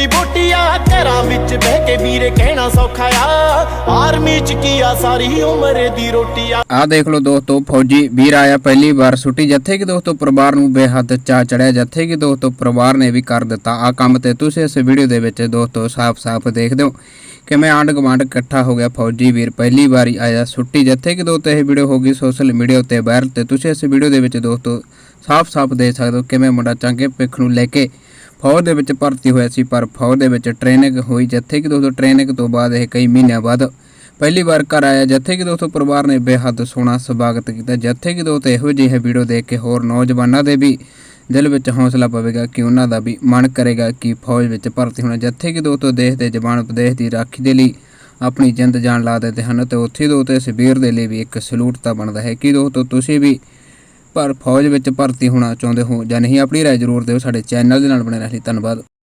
ਰੋਟੀ ਬੋਟੀ ਘਰਾਂ ਵਿੱਚ ਬਹਿ ਕੇ ਵੀਰੇ ਕਹਿਣਾ ਸੌਖਾ ਆ। ਆਰਮੀ ਚ ਕੀ ਸਾਰੀ ਉਮਰ ਦੀ ਰੋਟੀ ਆ। ਆ ਦੇਖ ਲਓ ਦੋਸਤੋ, ਫੌਜੀ ਵੀਰ ਆਇਆ ਪਹਿਲੀ ਵਾਰ ਛੁੱਟੀ, ਜੱਥੇ ਕਿ ਦੋਸਤੋ ਪਰਿਵਾਰ ਨੂੰ ਬੇਹੱਦ ਚਾ ਚੜਿਆ, ਜੱਥੇ ਕਿ ਦੋਸਤੋ ਪਰਿਵਾਰ ਨੇ ਵੀ ਕਰ ਦਿੱਤਾ ਆ ਕੰਮ ਤੇ। ਤੁਸੀਂ ਇਸ ਵੀਡੀਓ ਦੇ ਵਿੱਚ ਦੋਸਤੋ ਸਾਫ਼-ਸਾਫ਼ ਦੇਖਦੇ ਹੋ ਕਿਵੇਂ ਆਂਢ ਗੁਆਂਢ ਇਕੱਠਾ ਹੋ ਗਿਆ, ਫੌਜੀ ਵੀਰ ਪਹਿਲੀ ਵਾਰੀ ਆਇਆ ਛੁੱਟੀ, ਜੱਥੇ ਕਿ ਦੋਸਤੋ ਇਹ ਵੀਡੀਓ ਹੋ ਗਈ ਸੋਸ਼ਲ ਮੀਡੀਆ ਉੱਤੇ ਵਾਇਰਲ ਤੇ। ਤੁਸੀਂ ਇਸ ਵੀਡੀਓ ਦੇ ਵਿੱਚ ਦੋਸਤੋ ਸਾਫ਼-ਸਾਫ਼ ਦੇਖ ਸਕਦੇ ਹੋ ਕਿਵੇਂ ਮੁੰਡਾ ਚੰਗੇ ਪਿੱਖ ਨੂੰ ਲੈ ਕੇ ਫੌਜ ਦੇ ਵਿੱਚ ਭਰਤੀ ਹੋਇਆ ਸੀ, ਪਰ ਫੌਜ ਦੇ ਵਿੱਚ ਟ੍ਰੇਨਿੰਗ ਹੋਈ ਜਿੱਥੇ ਕਿ ਦੋਸਤੋ ਟ੍ਰੇਨਿੰਗ ਤੋਂ ਬਾਅਦ ਇਹ ਕਈ ਮਹੀਨਿਆਂ ਬਾਅਦ ਪਹਿਲੀ ਵਾਰ ਘਰ ਆਇਆ, ਜਿੱਥੇ ਕਿ ਦੋਸਤੋ ਪਰਿਵਾਰ ਨੇ ਬੇਹੱਦ ਸੋਹਣਾ ਸਵਾਗਤ ਕੀਤਾ। ਜਿੱਥੇ ਕਿ ਦੋਸਤੋ ਇਹੋ ਜਿਹੇ ਵੀਡੀਓ ਦੇਖ ਕੇ ਹੋਰ ਨੌਜਵਾਨਾਂ ਦੇ ਵੀ ਦਿਲ ਵਿੱਚ ਹੌਸਲਾ ਪਵੇਗਾ ਕਿ ਉਹਨਾਂ ਦਾ ਵੀ ਮਨ ਕਰੇਗਾ ਕਿ ਫੌਜ ਵਿੱਚ ਭਰਤੀ ਹੋਣਾ। ਜਿੱਥੇ ਕਿ ਦੋਸਤੋ ਦੇਸ਼ ਦੇ ਜਵਾਨ ਵਿਦੇਸ਼ ਦੀ ਰਾਖੀ ਦੇ ਲਈ ਆਪਣੀ ਜਿੰਦ ਜਾਨ ਲਾ ਦਿੰਦੇ ਹਨ ਤੇ ਉੱਥੇ ਦੋਸਤੋ ਇਸ ਵੀਰ ਦੇ ਲਈ ਵੀ ਇੱਕ ਸਲੂਟ ਤਾਂ ਬਣਦਾ ਹੈ ਕਿ ਦੋਸਤੋ ਤੁਸੀਂ ਵੀ ਪਰ ਫੌਜ ਵਿੱਚ ਭਰਤੀ ਹੋਣਾ ਚਾਹੁੰਦੇ ਹੋ ਜਾਂ ਨਹੀਂ, ਆਪਣੀ ਰਾਏ ਜ਼ਰੂਰ ਦਿਓ। ਸਾਡੇ ਚੈਨਲ ਦੇ ਨਾਲ ਬਣੇ ਰਹਿਣ ਲਈ ਧੰਨਵਾਦ।